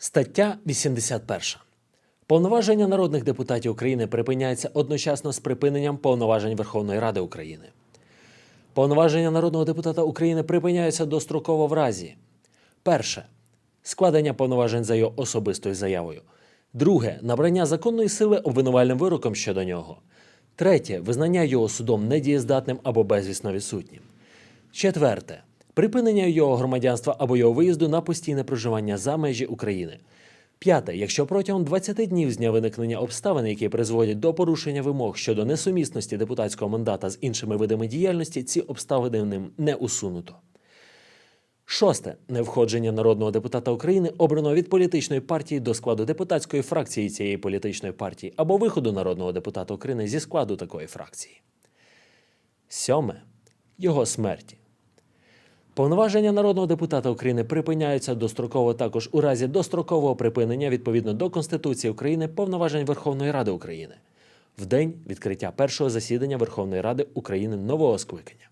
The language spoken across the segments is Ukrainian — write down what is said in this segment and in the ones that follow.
Стаття 81. Повноваження народних депутатів України припиняються одночасно з припиненням повноважень Верховної Ради України. Повноваження народного депутата України припиняються достроково в разі перше складення повноважень за його особистою заявою. Друге набрання законної сили обвинувальним вироком щодо нього. Третє визнання його судом недієздатним або безвісно відсутнім. Четверте припинення його громадянства або його виїзду на постійне проживання за межі України. П'яте, якщо протягом 20 днів з дня виникнення обставин, які призводять до порушення вимог щодо несумісності депутатського мандата з іншими видами діяльності, ці обставини ним не усунуто. Шосте невходження народного депутата України, обраного від політичної партії до складу депутатської фракції цієї політичної партії або виходу народного депутата України зі складу такої фракції. Сьоме його смерті. Повноваження народного депутата України припиняються достроково також у разі дострокового припинення відповідно до Конституції України повноважень Верховної Ради України в день відкриття першого засідання Верховної Ради України нового скликання.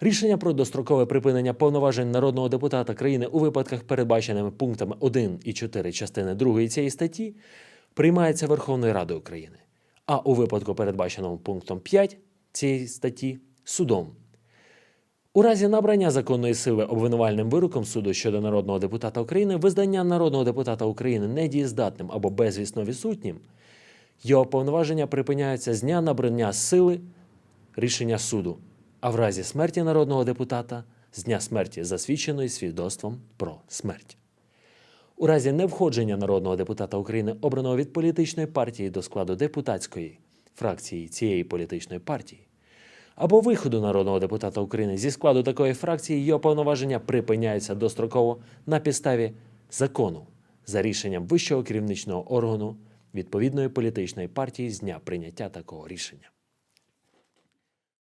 Рішення про дострокове припинення повноважень народного депутата країни у випадках, передбаченими пунктами 1 і 4 частини 2 цієї статті, приймається Верховною Радою України, а у випадку, передбаченому пунктом 5 цієї статті судом. У разі набрання законної сили обвинувальним вироком суду щодо народного депутата України визнання народного депутата України недієздатним або безвісно відсутнім, його повноваження припиняються з дня набрання сили рішення суду, а в разі смерті народного депутата з дня смерті засвідченої свідоцтвом про смерть. У разі невходження народного депутата України, обраного від політичної партії до складу депутатської фракції цієї політичної партії, або виходу народного депутата України зі складу такої фракції його повноваження припиняються достроково на підставі закону за рішенням вищого керівничного органу відповідної політичної партії з дня прийняття такого рішення.